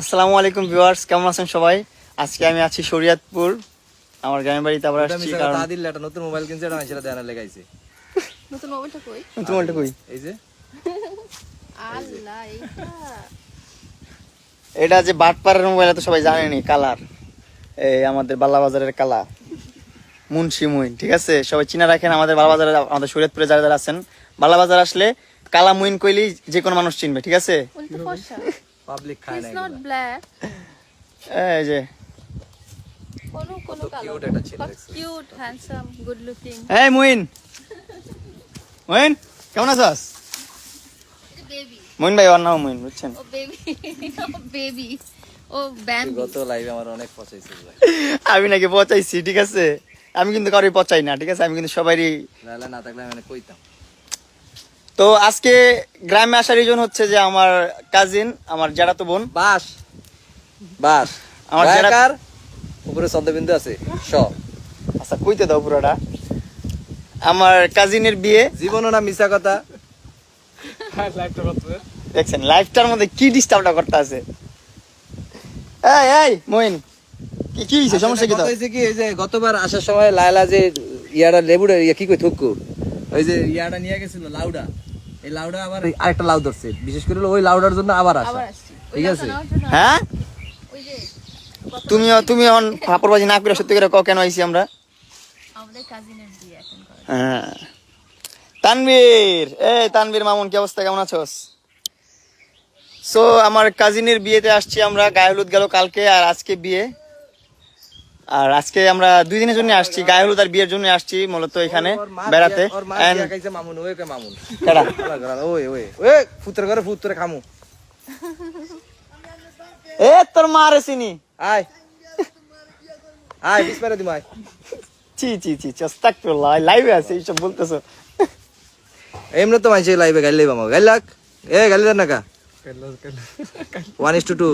আসসালামু আলাইকুম ভিউয়ার্স কেমন আছেন সবাই? আজকে আমি আছি শরীয়তপুর আমার গ্রামের বাড়িতে আবার আসছি কারণ কথা দিল একটা নতুন মোবাইল কিনছে এটা মানুষেরা দেয়ানা লেগাইছে। নতুন মোবাইলটা কই? তুমি বলতে কই? এই যে। আল্লাহ এইটা। এটা যে বাটপাড়ার মোবাইল তো সবাই জানেনি কালার। এই আমাদের বাল্লা বাজারের কালা মুন্সি মুইন ঠিক আছে? সবাই চিনা রাখেন আমাদের বালা বাজারে আমাদের শরীয়তপুরে যারা যারা আছেন বালা বাজার আসলে কালা মুইন কইলেই যে কোনো মানুষ চিনবে ঠিক আছে? পাবলিক খায় না ইজ নট ব্ল্যাক এই যে। কোন কোন cute একটা ছেলে কিউট হ্যান্ডসাম গুড লুকিং এই মুইন। মুইন কেমন আছিস? মুইন ভাই ওর নাম মুইন বুঝছেন? ও বেবি ও বেবি ও তুই ব্যাম্বি গত লাইভে আমার অনেক পচাইছে আমি নাকি পচাইছি ঠিক আছে? আমি কিন্তু কারোই পচাই না ঠিক আছে? আমি কিন্তু সবারই লালা না থাকলে আমি কইতাম। তো আজকে গ্রামে আসার রিজন হচ্ছে যে আমার কাজিন আমার জ্যাঠাতো বোন। বাস। বাস। আমার আমার উপরে শব্দবিন্দু আছে। স। আচ্ছা কইতে দাও পুরোটা। আমার কাজিনের বিয়ে। জীবনও না মিশা কথা। দেখছেন লাইফটার মধ্যে কি ডিস্টার্বটা করতে আছে? এই এই মইন কি কি হইছে? সমস্যা কি তো হয়েছে কি এই যে গতবার আসার সময় লায়লা যে ইয়াটা লেবুটা ইয়া কি কই থুকু? ওই যে ইয়াটা নিয়ে গেছিল লাউডা। এই লাউডা আবার আরেকটা লাউ ধরছে। বিশেষ করে ওই লাউডার জন্য আবার আসা ঠিক আছে। হ্যাঁ? ওই যে তুমিও তুমি এখন ফাপড়বাজি না করে সত্যি করে কেন আইছি আমরা? আমাদের কাজিনের বিয়ে এখন করা। হ্যাঁ। তানবীর এই তানবীর মামুন কি অবস্থা? কেমন আছোস? সো আমার কাজিনের বিয়েতে আসছি আমরা গায়ে হলুদ গেল কালকে আর আজকে বিয়ে। আর আজকে আমরা দুই দিনের জন্য আসছি গায়ে হলুদ আর বিয়ের জন্য আসছি মূলত এখানে বেড়াতে। দিয়া- ওর মা And- দিয়া খাইছে মামুন ওই কে মামুন। কেডা? ওই ওই। ওই ফুতরে করে ফুতরে খামু। এ তোর মা রে চিনি। আয়। আয় বিশ পেরে দিম আয়। চি চি চি আস্তাগফিরুল্লাহ লাইভে আছে এইসব বলতেছো। এমনি তো মাইছে লাইভে গাইলে বামা গাইল লাগ। এ গাইলে না কা। ওয়ান ইস টু টু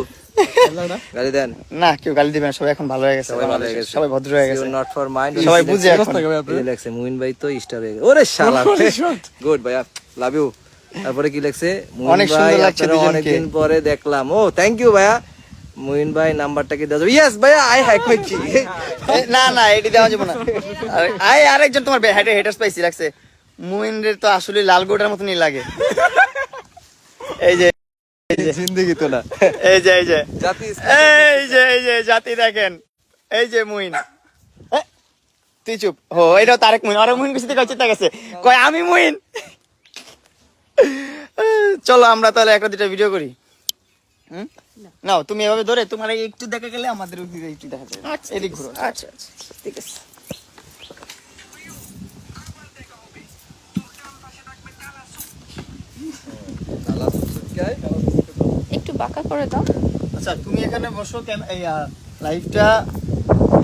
গালি দেন। না কেউ গালি দিবে সবাই এখন ভালো হয়ে গেছে। সবাই ভালো হয়ে গেছে। সবাই ভদ্র হয়ে গেছে। নট ফর মাইন্ড সবাই বুঝে এখন। লাগছে মুইন ভাই তো স্টার হয়ে গেছে। ওরে শালা গুড ভাইয়া। লাভ ইউ তারপরে কি লাগছে মুইন অনেক সুন্দর ভাই লাগছে অনেকদিন পরে দেখলাম। ও থ্যাংক ইউ ভাইয়া। মুইন ভাই নাম্বারটা কি দাও ইয়েস ভাইয়া আই হ্যাক করছি না না এটি দেওয়া যাবে না। আই আরেকজন তোমার হেডে হেটার স্পাইসি লাগছে। তো আসলে লাল গোটার মতনই লাগে। এই যে জিন্দগি তো না। এই যে এই যে। জাতি এই যে এই যে জাতি দেখেন। এই যে মুইন। তুই চুপ। হো এটাও তারেক মুইন। আরে মুইন কিছু থেকে চিন্তা গেছে। কয় আমি মুইন? চলো আমরা তাহলে একটা দুটা ভিডিও করি। হুম? নাও তুমি এভাবে ধরে তোমার একটু দেখা গেলে আমাদের একটু দেখা যাবে আচ্ছা এদিক ঘুরো। আচ্ছা আচ্ছা ঠিক আছে। একটু বাঁকা করে দাও। আচ্ছা তুমি এখানে বসো কেন? এই লাইভটা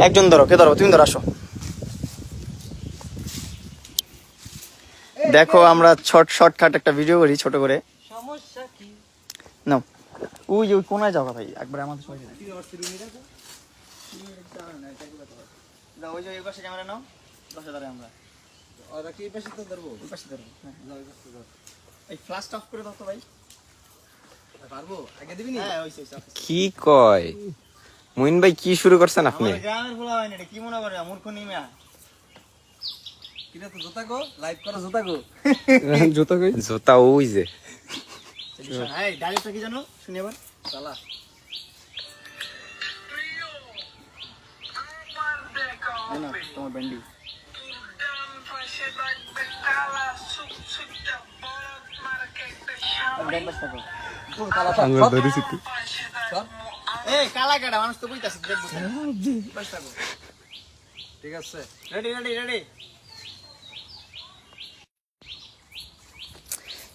একজন ধরো কে ধরো? তুমি ধরো আসো। দেখো আমরা শর্ট শর্টকাট একটা ভিডিও করি ছোট করে। নাও। ওই ওই কোনায় যাও ভাই একবার আমাদের সবাই দাও ওই যে ওই পাশে ক্যামেরা নাও। দাঁড়াই আমরা। ওরা কি পাশে তো ধরবো? পাশে ধরো। হ্যাঁ, এই ফ্ল্যাশটা অফ করে দাও তো ভাই পারব আগে দিবি নি হ্যাঁ ওই সেই off। কি কয়? মুইন ভাই কি শুরু করছেন আপনি? গ্রামের বলা হয় না কি মনে করে? মূর্খ নিমা। জোতা ওই যে। এই কি জানো? শুনি এবার। চালা। এই তোমার ব্যান্ডি। কাটা মানুষ তো ঠিক আছে। Ready ready ready.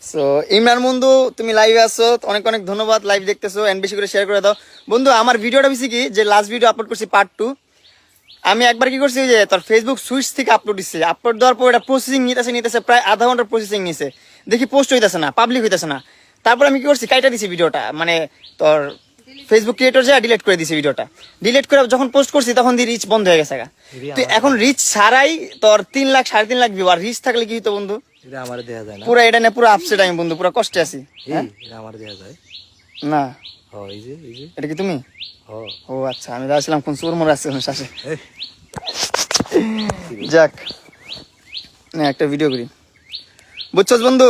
So Imran বন্ধু তুমি লাইভে আছো। অনেক অনেক ধন্যবাদ লাইভ দেখতেছো। এন্ড বেশি করে শেয়ার করে দাও। বন্ধু আমার ভিডিওটা বেশি কি? যে লাস্ট ভিডিও আপলোড করছি পার্ট টু আমি একবার কি করছি যে তোর ফেসবুক সুইচ থেকে আপলোড দিচ্ছে আপলোড দেওয়ার পর এটা প্রসেসিং নিতেছে নিতেছে প্রায় আধা ঘণ্টার প্রসেসিং নিছে। দেখি পোস্ট হইতেছে না পাবলিক হইতেছে না। তারপর আমি কি করছি কাইটা দিছি ভিডিওটা মানে তোর ফেসবুক ক্রিয়েটর যা ডিলিট করে দিছি ভিডিওটা। ডিলিট করে যখন পোস্ট করছি তখন দিয়ে রিচ বন্ধ হয়ে গেছে গা। তুই এখন রিচ ছাড়াই তোর তিন লাখ সাড়ে তিন লাখ ভিউ আর রিচ থাকলে কি হতো বন্ধু? এটা আমারে দেয়া যায় না। পুরো এটা নিয়ে পুরো আপসেট আমি বন্ধু পুরো কষ্টে আছি। আমারে দেয়া যায়। না। হ এই যে এই যে। এটা কি তুমি? ও আচ্ছা আমি ভাবছিলাম কোন চোর মরে আসছে আমার শ্বাসে যাক না একটা ভিডিও করি। বুঝছস বন্ধু?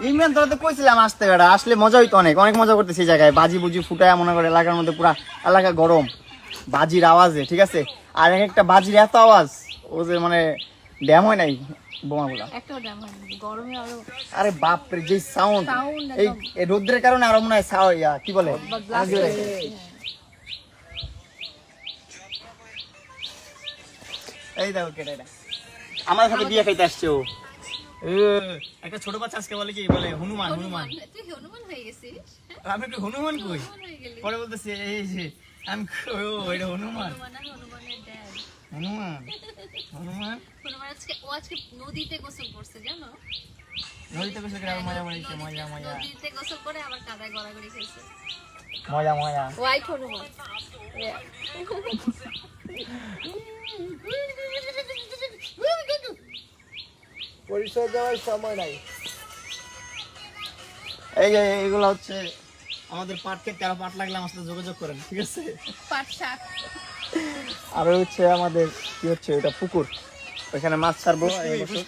ইমরান তোরা তো কইছিলাম আসতে বেড়া আসলে মজা হইতো অনেক অনেক মজা করতে সেই জায়গায়। বাজি বুজি ফুটায় মনে করে এলাকার মধ্যে পুরা এলাকা গরম। বাজির আওয়াজে ঠিক আছে? আর এক একটা বাজির এত আওয়াজ ও যে মানে ড্যাম হয় নাই বোমাগুলা? একটাও ড্যাম হয়নি গরমে আরও আরে বাপ রে যে সাউন্ড এই রোদ্রের কারণে আরও মনে হয় কি বলে? বা এই দেখো কেটে আমার সাথে বিয়ে খাইতে আসছে ও। একটা ছোট বাচ্চা আজকে বলে কি? বলে হনুমান হনুমান তুই হনুমান হয়ে গেছিস? আমি কি হনুমান কই? হয়ে পরে বলতেছে এই যে আমি ও এটা হনুমান। হনুমান হনুমান? আজকে ও আজকে নদীতে গোসল করছে জানো? নদীতে বসে করে মজা মারিছে মজা মজা। নদীতে গোসল করে আবার কাদায় গড়াগড়ি খেয়েছে। মজা মজা। হোয়াইট হনুমান। পরিচয় দেওয়ার সময় নাই। এই যে এগুলো হচ্ছে আমাদের পাটকে তেরো পাট লাগলে আমার সাথে যোগাযোগ করেন ঠিক আছে? পাট শাক। আর হচ্ছে আমাদের কি হচ্ছে এটা পুকুর। ওইখানে মাছ ছাড়বো এই বছর।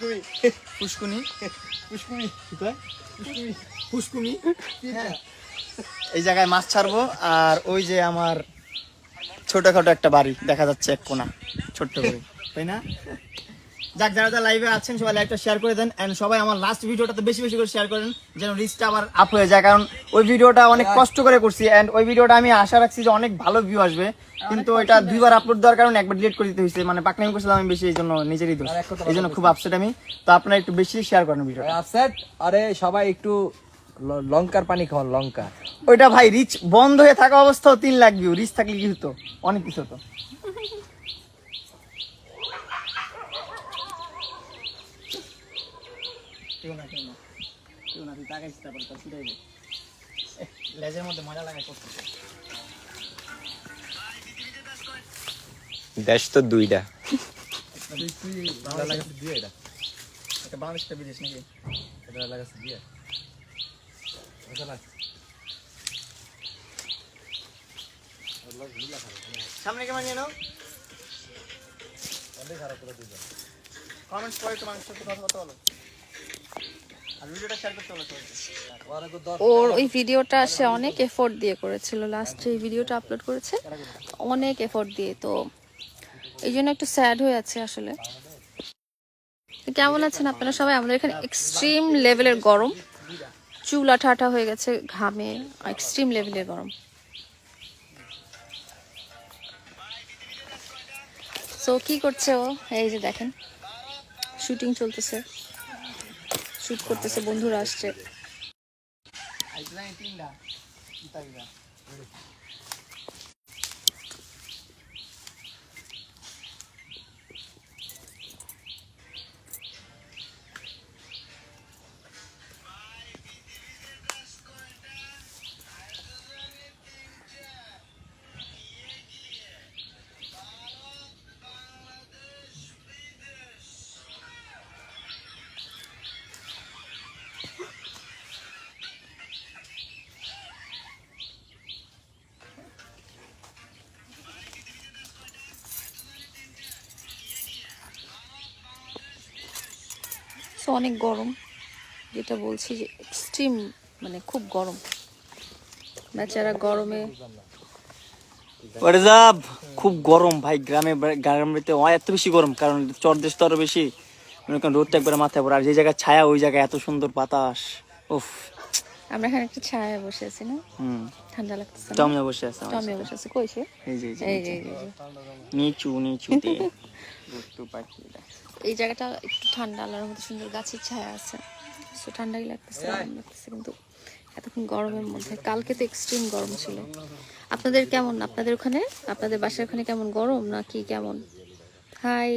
পুষ্কুনি পুষ্কুনি কি কয়? হ্যাঁ। এই জায়গায় মাছ ছাড়বো আর ওই যে আমার ছোটখাটো একটা বাড়ি দেখা যাচ্ছে এক কোনা ছোট্ট করে তাই না? যাক যারা যারা লাইভে আছেন সবাই লাইভটা শেয়ার করে দেন এন্ড সবাই আমার লাস্ট ভিডিওটাতে বেশি বেশি করে শেয়ার করেন যেন রিচটা আবার আপ হয়ে যায় কারণ ওই ভিডিওটা অনেক কষ্ট করে করছি এন্ড ওই ভিডিওটা আমি আশা রাখছি যে অনেক ভালো ভিউ আসবে কিন্তু ওইটা দুইবার আপলোড দেওয়ার কারণে একবার ডিলিট করে দিতে হয়েছে মানে পাকনামি করছিলাম আমি বেশি এই জন্য নিজেরই দোষ। এই জন্য খুব আপসেট আমি। তো আপনারা একটু বেশি শেয়ার করেন ভিডিওটা আপসেট আরে সবাই একটু লঙ্কার পানি খাওয়ান লঙ্কা। ওইটা ভাই রিচ বন্ধ হয়ে থাকা অবস্থাও তিন লাখ ভিউ রিচ থাকলে কি হতো? অনেক কিছু হতো। কেউ না কেউ না কেউ না তুই তাকাইছিস তারপরে তোর ছুটাই দে এহ, লেজের মধ্যে মজা লাগাই করতে দেশ তো দুইটা বাংলাদেশটা বিদেশ নাকি এটা লাগাচ্ছে দিয়ে এটা লাগ সামনে ক্যামেরা নিয়ে নাও কমেন্টস করে তোমার সাথে কথা বলো আর ভিডিওটা শেয়ার করতে বলো সবাইকে ওর। ওই ভিডিওটা সে অনেক এফোর্ট দিয়ে করেছিল লাস্ট এই ভিডিওটা আপলোড করেছে, অনেক এফোর্ট দিয়ে, তো এই জন্য একটু স্যাড হয়ে আছে আসলে। কেমন আছেন আপনারা সবাই? আমাদের এখানে এক্সট্রিম লেভেলের গরম। চুল আঠা হয়ে গেছে, ঘামে এক্সট্রিম লেভেলের গরম। সো কি করছে ও? এই যে দেখেন শুটিং চলতেছে। শুট করতেছে বন্ধুরা আসছে। অনেক গরম যেটা বলছি যে এক্সট্রিম মানে খুব গরম। বেচারা গরমে খুব গরম ভাই গ্রামে গ্রামেতে এত বেশি গরম কারণ চর দেশ তো আরও বেশি। মনে করেন রোদটা একবারে মাথায় পড়ে আর যে জায়গায় ছায়া ওই জায়গায় এত সুন্দর বাতাস উফ। আমরা এখানে একটা ছায়া বসে আছি না? হুম। ঠান্ডা লাগতেছে না? বসে আছে টমিও বসে আছে কই সে? এই যে এই যে। নিচু। নিচুতে। একটু পাখি এই জায়গাটা একটু ঠান্ডা আল্লাহর মতো সুন্দর গাছের ছায়া আছে। তো ঠান্ডাই লাগতেছে আরাম লাগতেছে কিন্তু এতক্ষণ গরমের মধ্যে কালকে তো এক্সট্রিম গরম ছিল। আপনাদের কেমন? আপনাদের ওখানে? আপনাদের বাসার ওখানে কেমন গরম নাকি কেমন? হাই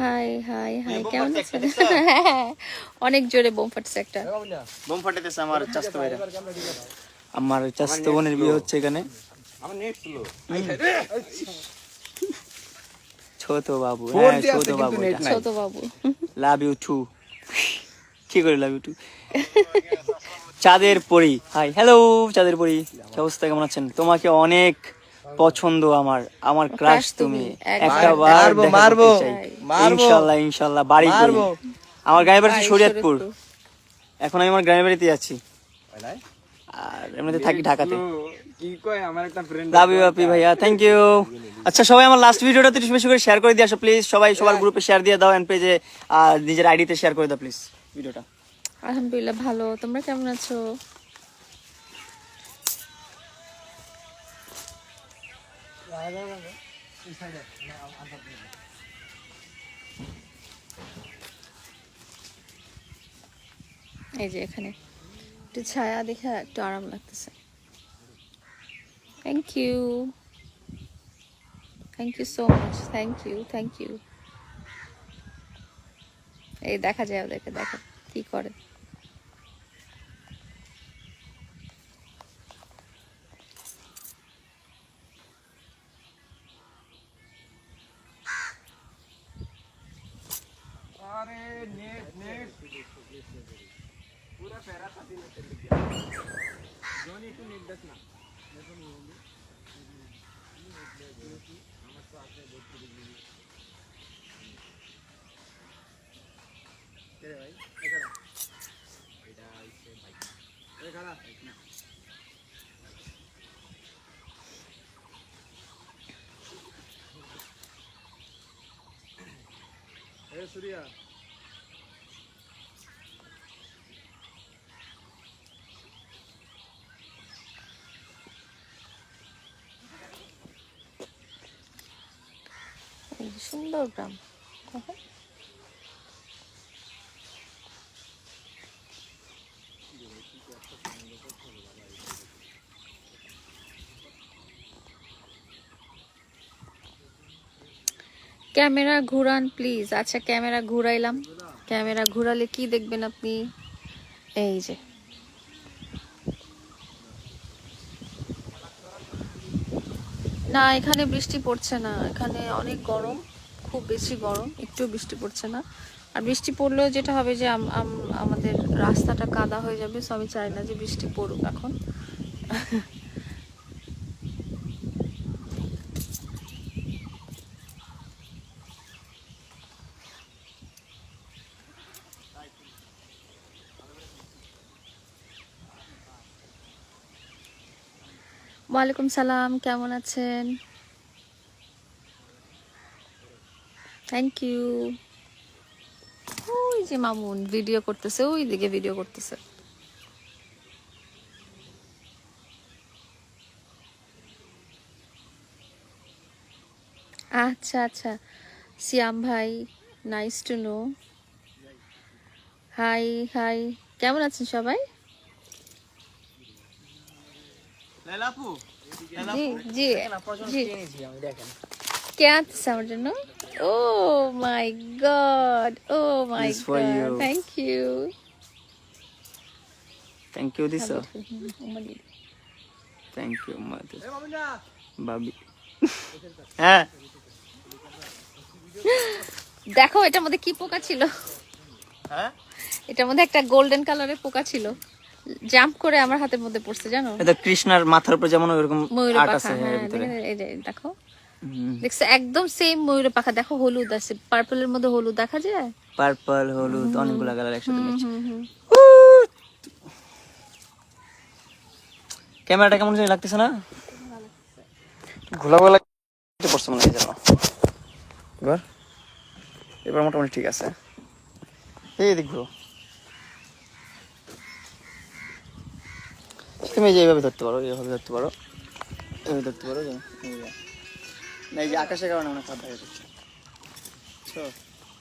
হাই হাই হাই কেমন আছেন? হ্যাঁ, অনেক জোরে বোম ফাটছে একটা। বোম ফাটাইতেছে আমার চাস্তো ভাইরা। আমার চাস্তো বোনের বিয়ে হচ্ছে এখানে। আমার নেট স্লো ছোট বাবু হ্যাঁ ছোট বাবু ছোট বাবু। লাভ ইউ টু কি করে লাভ ইউ টু চাঁদের পরি। হাই হ্যালো চাঁদের পরি। অবস্থা কেমন আছেন? তোমাকে অনেক পছন্দ আমার আমার ক্রাশ তুমি। একটা বার মারবো। ইনশাআল্লাহ ইনশাআল্লাহ বাড়ি মারবো। আমার গায়ে বাড়ি শরীয়তপুর। এখন আমি আমার গ্রামের বাড়িতে আছি। আর এমনিতে থাকি ঢাকাতে। কি কয়? আমার একটা ফ্রেন্ড লাভ ইউ আপি ভাইয়া থ্যাংক ইউ আচ্ছা সবাই আমার লাস্ট ভিডিওটা বেশি বেশি করে শেয়ার করে দিয়ে আসো প্লিজ সবাই সবার গ্রুপে শেয়ার দিয়ে দাও এন্ড পেজে আর নিজের আইডিতে শেয়ার করে দাও প্লিজ ভিডিওটা আলহামদুলিল্লাহ ভালো। তোমরা কেমন আছো? এই যে এখানে। একটু ছায়া দেখে একটু আরাম লাগতেছে। Thank you thank you so much thank you thank you এই দেখা যায় ওদেরকে, দেখা কি করে। దర్శన దర్శనం ఇవ్వండి చూసి నమస్తే అక్కడ దొరికి సరే భాయ్ ఎక్కడ బయట ఇస్తే బైక్ ఎక్కడ బైక్ నా ఏ సూర్య গ্রাম। ক্যামেরা ঘুরান প্লিজ আচ্ছা ক্যামেরা ঘুরাইলাম। ক্যামেরা ঘুরালে কি দেখবেন আপনি? এই যে। না, এখানে বৃষ্টি পড়ছে না। এখানে অনেক গরম। খুব বেশি গরম একটু বৃষ্টি পড়ছে না। আর বৃষ্টি পড়লেও যেটা হবে যে আম- আম- আমাদের রাস্তাটা কাদা হয়ে যাবে, সো আমি চাই না যে বৃষ্টি পড়ুক এখন। ওয়ালাইকুম সালাম, কেমন আছেন? থ্যাংক ইউ ওই যে মামুন ভিডিও করতেছে ওই দিকে ভিডিও করতেছে। আচ্ছা আচ্ছা। সিয়াম ভাই nice to know hi hi কেমন আছেন সবাই? জি জি জি। কে আনতেছে আমার জন্য? ও my god oh my god you. Thank you thank you দিছো থ্যাংক ইউ বাবি হ্যাঁ দেখো এটার মধ্যে কি পোকা ছিল? হ্যাঁ? এটার মধ্যে একটা গোল্ডেন কালারের পোকা ছিল। জাম্প করে আমার হাতের মধ্যে পড়ছে জানো? এটা কৃষ্ণার মাথার উপর যেমন ওইরকম ময়ূর আর্ট আছে হ্যাঁ ভিতরে। দেখে- এই দেখো। দেখছ একদম সেম ময়ূর পাখা দেখো হলুদ আছে পার্পলের মধ্যে হলুদ দেখা যায়? পার্পল হলুদ অনেকগুলো কালার একসাথে মিক্স। ক্যামেরাটা কেমন জানি লাগতেছে না? ঘোলা ঘোলা পড়ছে মনে হয় যেন। এবার এবার মোটামুটি ঠিক আছে। এই দিক ঘুরো তুমি যে এইভাবে ধরতে পারো এইভাবে ধরতে পারো এইভাবে ধরতে পারো যে। না এই যে আকাশের কারণে অনেক খারাপ দেখা যাচ্ছে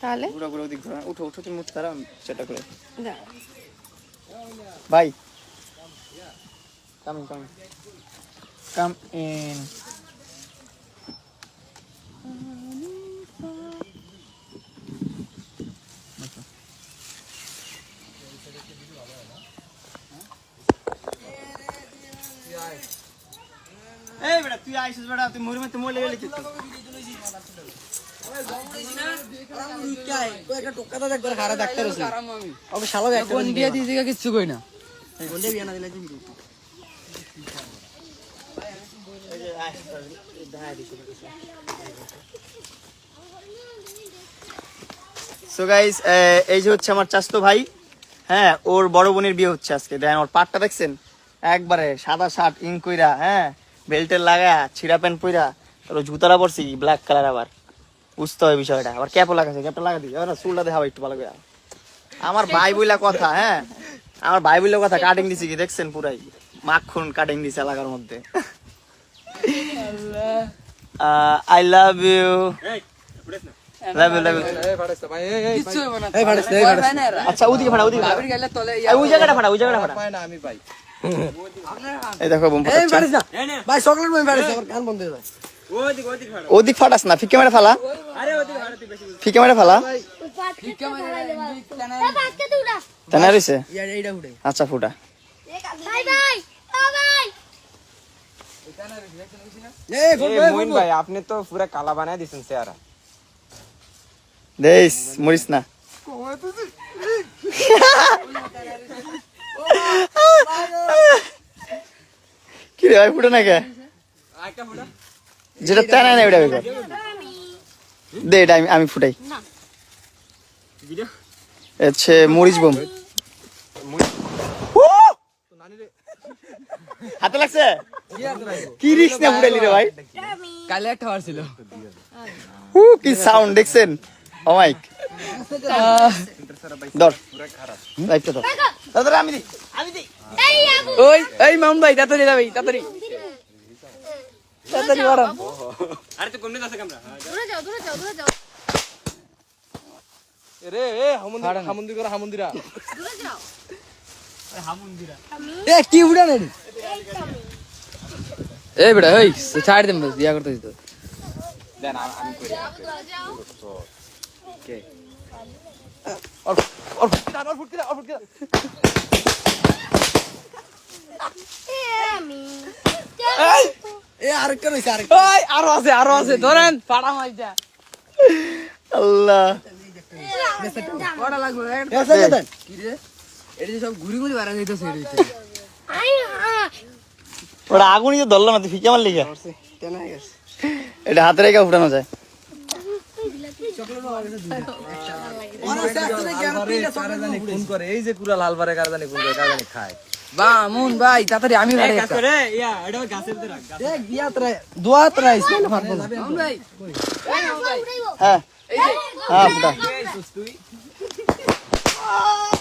তাহলে? ঘুরো ঘুরো দিক ধরো উঠো উঠো তুমি উঠতে পারো সেটা করে। ভাই কাম কাম কাম ইন এই কই না সো গাইস এই যে হচ্ছে আমার চাস্তো ভাই হ্যাঁ ওর বড় বোনের বিয়ে হচ্ছে আজকে। দেখেন, ওর পাটটা দেখছেন? একবারে সাদা শার্ট কইরা হ্যাঁ? বেল্টের লাগা ছিঁড়া প্যান্ট পইরা আর জুতারা পরছি ব্ল্যাক কালার আবার। বুঝতে হয় বিষয়টা। আবার ক্যাপও লাগাছে ক্যাপটা লাগা দিই। এবার চুলটা দেখাবো একটু ভালো করে। আমার ভাই বইলা কথা হ্যাঁ? আমার ভাই বইলা কথা কাটিং দিছি কি? দেখছেন পুরাই? মাখন কাটিং দিছে এলাকার মধ্যে। I love you love you love you আচ্ছা ওদিকে ফাটা ওদিকে ওই জায়গাটা ফাটা ওই জায়গাটা ফাটা। আমি পাই এই দেখো বোম ভাই চকলেট মই পারিস আমার কান বন্ধ হয়ে যায়। ওদিক ফাটাস না ফিকে মেরে ফালা। ফিকে মেরে ফালা। তেনা রইছে আচ্ছা ফুটা। বাই বাই ও বাই এই এ, মইন ভাই আপনি তো পুরা কালা বানায় দিছেন চেহারা। দেইস মরিস না। কি রে ভাই ফুটে না কে যেটা তেনা না ওটা বেকার দে এটা আমি আমি ফুটাই। হচ্ছে মরিচ বোম। হাতে লাগছে? কি রিক্স না ফুটাইলি রে ভাই? কালে একটা ছিল। কি সাউন্ড দেখছেন? ও মাইক ধর লাইটটা ধর। দাদা আমি এই মাম ভাই তাড়াতাড়ি যাবে তাড়াতাড়ি। তাড়াতাড়ি এ হামুন্দিরা হামুন্দিরা হামুন্দিরা। দূরে যাও। আরে হামুন্দিরা। এ বেটা এই ছাড় দে দিয়া করতে দিত Orf, get out, Orf, get out, Orf, get out. আগুনই তো ধরলাম ফিকে আমার এটা হাতে রেখে উঠানো যায় ফোন করে এই যে কুড়া লাল বারে কারা জানি ফোন করে কারা জানি খায় বা মুন ভাই তাড়াতাড়ি আমি মুন হ্যাঁ হ্যাঁ রে হয়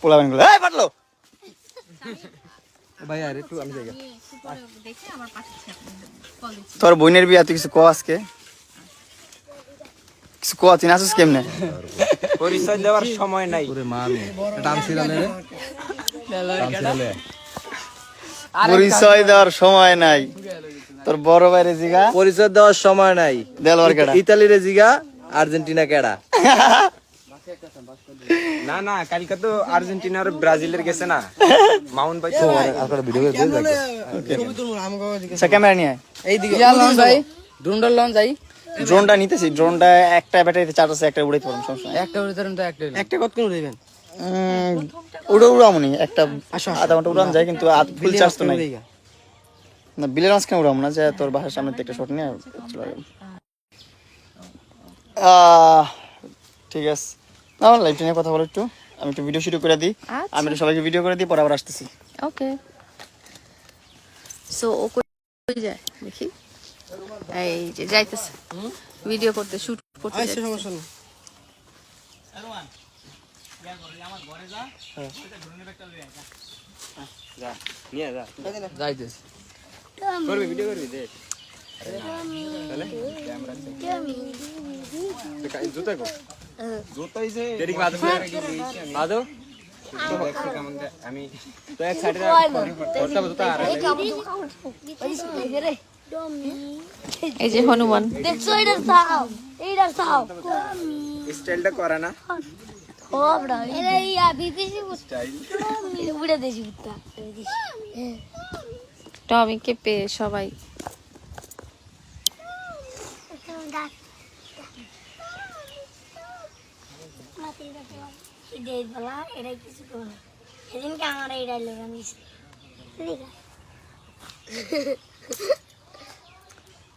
পোলাবেনগুলো এই পাটলো ভাই আরে একটু আমি কলেজ তোর বোনের বিয়া তুই কিছু কো আজকে? কিছু কো তুই নাচিস কেমনে? পরিচয় দেওয়ার সময় নাই। পরিচয় দেওয়ার সময় নাই। তোর বড় বাইরে জিগা। পরিচয় দেওয়ার সময় নাই। দেলওয়ার কেডা? ইতালির জিগা আর্জেন্টিনা কেডা? না না কালকে তো আর্জেন্টিনা আর ব্রাজিলের গেছে না। মাউন্ট ভাই তো ভিডিও আচ্ছা ক্যামেরা নিয়ে। এইদিকে লন ভাই ড্রোনডার লন যাই ড্রোনটা নিতেছি ড্রোনটা একটা ব্যাটারিতে চার্জ আছে একটা উড়াইতে পারব সমস্যা একটা উড়ে ধরেন তো একটা একটা কত করে দিবেন উম, উড়ো উড়ামনি একটা আধা ঘণ্টা উড়াম যায় কিন্তু ফুল চার্জ তো নাই। না বিলের মাঝখানে উড়াম না যে তোর বাসার সামনে থেকে শট নিয়ে চলে যাব। ঠিক আছে। আমার লাইফ নিয়ে কথা বলো একটু আমি একটু ভিডিও শুরু করে দিই। আচ্ছা। আমি একটু সবাইকে ভিডিও করে দিই পরে আবার আসতেছি। ওকে সো ও কই যায়? দেখি। এই যে যাইতেছে। ভিডিও করতে শুট করতে যাইতেছে। নিয়ে যা। ভিডিও করবি দেখ জুতা কো জুতা ইসে তেরি বাদ বাদো আমি তো এক সাইডে এই যে হনুমান। দেখছ এইটার তাও এইটার তাও স্টাইলটা করে না। খবরা এরা ইয়া বিপিসি স্টাইল। এটা বুড়া দেশি কুত্তা। টমিকে পেয়ে সবাই। এটা কিছু সেদিনকে আমার এই ডাইলগ আমি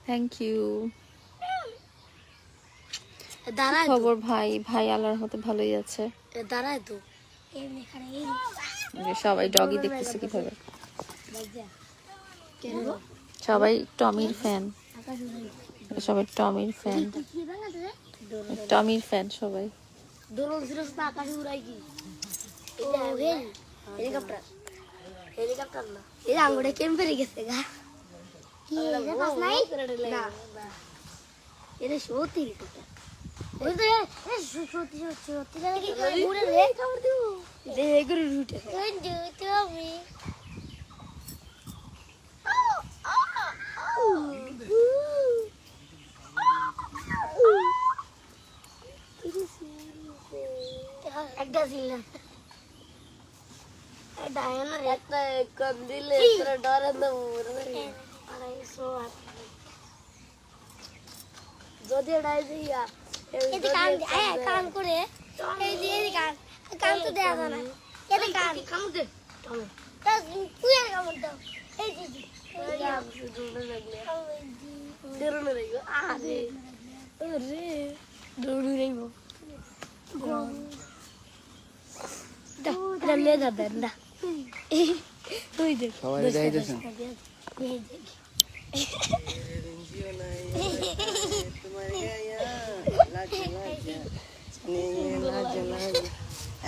থ্যাংক ইউ দাঁড়ায় খবর ভাই? ভাই আল্লাহর মতে ভালোই আছে। দাঁড়ায় তো। সবাই ডগি দেখতেছে কীভাবে। সবাই টমির ফ্যান সবাই টমির ফ্যান টমির ফ্যান সবাই। হেলিকপ্টার। হেলিকপ্টার না। এই আঙ্গুরে কেম্পে গেছে গা? কি এটা পাস নাই না এটা সত্যি হেলিকপ্টার ওই তো এ সত্যি সত্যি সত্যি উড়ে রে খবর দিও দে এগুলো রুটে ওই দুটো আমি একটা ছিল কম আড়াইশো যদি দিয়া। কান করে এই যে তো দেয়া যায় না। এদি কান কাম। দে? তুই আর কাম দাও এই যে. তুই দেখ সবাই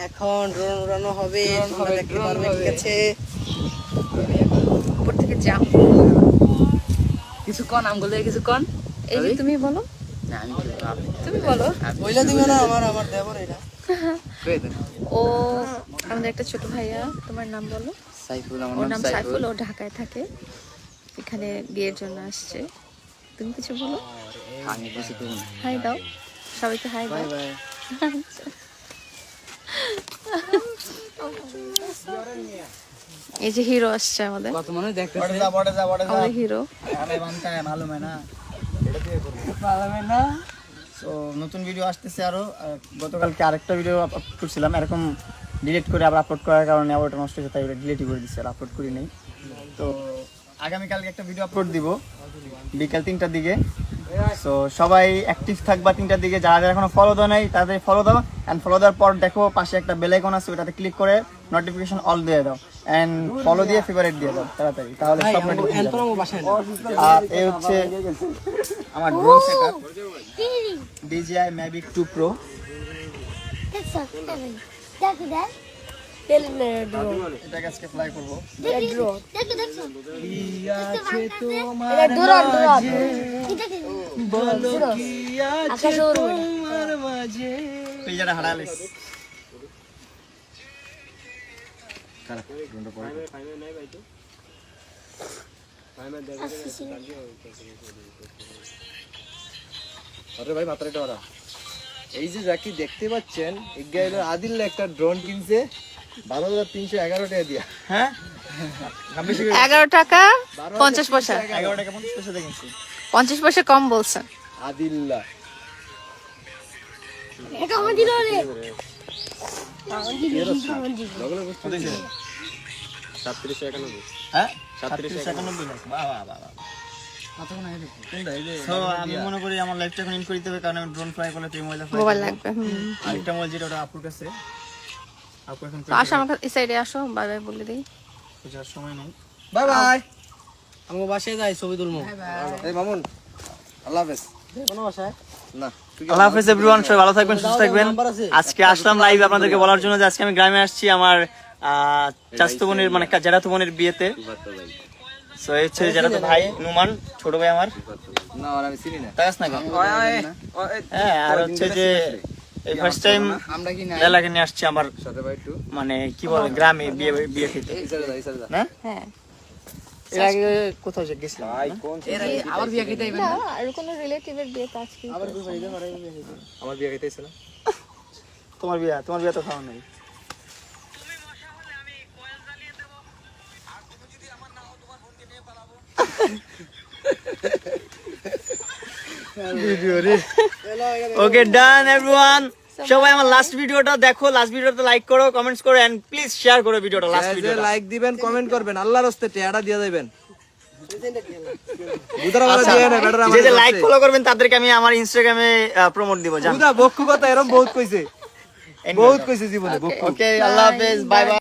এখন রন রন হবে তোমরা দেখতে পারবে ঠিক আছে উপর থেকে জাম কিছু কন আমগুলো কিছু কন এই যে তুমি বলো। তুমি বলো। বইলা দিবে না আমার আমার দেবর এটা। ও আমাদের একটা ছোট ভাইয়া তোমার নাম বলো? সাইফুল আমার নাম সাইফুল ও ঢাকায় থাকে। এখানে বিয়ের জন্য আসছে। তুমি কিছু বলো? হাই দাও। সবাইকে হাই দাও। এই যে হিরো আসছে আমাদের। কত মানুষ দেখতেছে। আমাদের হিরো। আরে ভালো মালুম না। মালুম না। সো নতুন ভিডিও আসতেছে আরও গতকালকে আরেকটা ভিডিও আপলোড করছিলাম। এরকম ডিলিট করে আবার আপলোড করার কারণে আবার ওটা নষ্ট হয়েছে তাই ওটা ডিলিটই করে দিচ্ছি আর আপলোড করি নেই। তো আগামীকালকে একটা ভিডিও আপলোড দিব। বিকাল তিনটার দিকে। সো সবাই অ্যাক্টিভ থাকবা তিনটার দিকে যারা যারা এখনও ফলো দেওয়া নাই তাদের ফলো দাও। অ্যান্ড ফলো দেওয়ার পর দেখো পাশে একটা বেল আইকন আছে ওটাতে ক্লিক করে নোটিফিকেশন অল দিয়ে দাও। অ্যান্ড ফলো দিয়ে ফেভারিট দিয়ে দাও তাড়াতাড়ি। তাহলে সব নোটিফিকেশন আর এই হচ্ছে আমার drone setup DJI Mavic 2 Pro এটাকে আজকে ফ্লাই করব। ড্রোন দেখো দেখছ এটা ড্রোন ড্রোন বলো কি আছে তোমার মাঝে? তুই যারা হারালিস আরে ভাই মাত্রা এটা ওরা। এই যে যাকে দেখতে পাচ্ছেন এগাইলো আদিল একটা ড্রোন কিনছে। বারো হাজার তিনশো এগারো টাকা দিয়া। হ্যাঁ? আমি এগারো টাকা পঞ্চাশ পয়সা। এগারো। টাকা পঞ্চাশ পয়সা দেখেছি পঞ্চাশ পয়সা কম বলছে আদিল্লা আমার সাতত্রিশশো একানব্বই। হ্যাঁ? একানব্বই। আমি মনে করি আমার লাইফটা এখন ইন করে হবে কারণ আমি ড্রোন ফ্লাই করলে মোবাইল লাগবে আরেকটা মোবাইল যেটা ওটা আপুর কাছে। তো আসো আমার এই সাইডে আসো বাই বাই বলে দিই। খোঁজার সময় নেই। বাই বাই আমাকে বাসায় যাই ছবি তুলবো এই মামুন আল্লাহ হাফেজ। কোনো বাসায়? না আল্লাহ হাফেজ এভরিওয়ান সবাই ভালো থাকবেন সুস্থ থাকবেন। আজকে আসলাম লাইভ আপনাদেরকে বলার জন্য যে আজকে আমি গ্রামে আসছি আমার চাচাতো বোনের মানে জ্যাঠাতো বোনের বিয়েতে। সো এই হচ্ছে জ্যাঠাতো ভাই নুমান ছোট ভাই আমার। না আর আমি চিনি হ্যাঁ আর হচ্ছে যে এই ফার্স্ট টাইম আমরা কি না এলাকায় নিয়ে আসছি আমার সাথে ভাই একটু। মানে কি বলে গ্রামে বিয়ে বিয়ে খেতে। এই সাইডে যা এই না হ্যাঁ? এর আগে কোথাও যে গেছিলাম ভাই, কোন আবার বিয়ে খেতে না? আর কোনো রিলেটিভের বিয়ে তো আজকে আমার বিয়ে খাইতে না তোমার বিয়ে তোমার বিয়ে তো খাওয়া নাই। ওকে ডান এভরিওয়ান সবাই আমার লাস্ট ভিডিওটা দেখো লাস্ট ভিডিওটা লাইক করো কমেন্টস করো এন্ড প্লিজ শেয়ার করো ভিডিওটা লাস্ট যে ভিডিওটা লাইক দিবেন কমেন্ট করবেন আল্লাহর হস্তে টেয়াটা দিয়ে দিবেন। যে যে লাইক ফলো করবেন তাদেরকে আমি আমার ইনস্টাগ্রামে প্রমোট দিব জান। বুদা বক্কু কথা এরকম বহুত কইছে। বহুত কইছে জীবনে বক্কু ওকে আল্লাহ হাফেজ বাই বাই